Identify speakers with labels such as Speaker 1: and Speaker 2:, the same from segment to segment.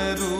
Speaker 1: Jerusalem.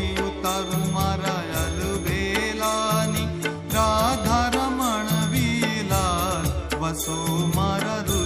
Speaker 1: మనవసో మరదు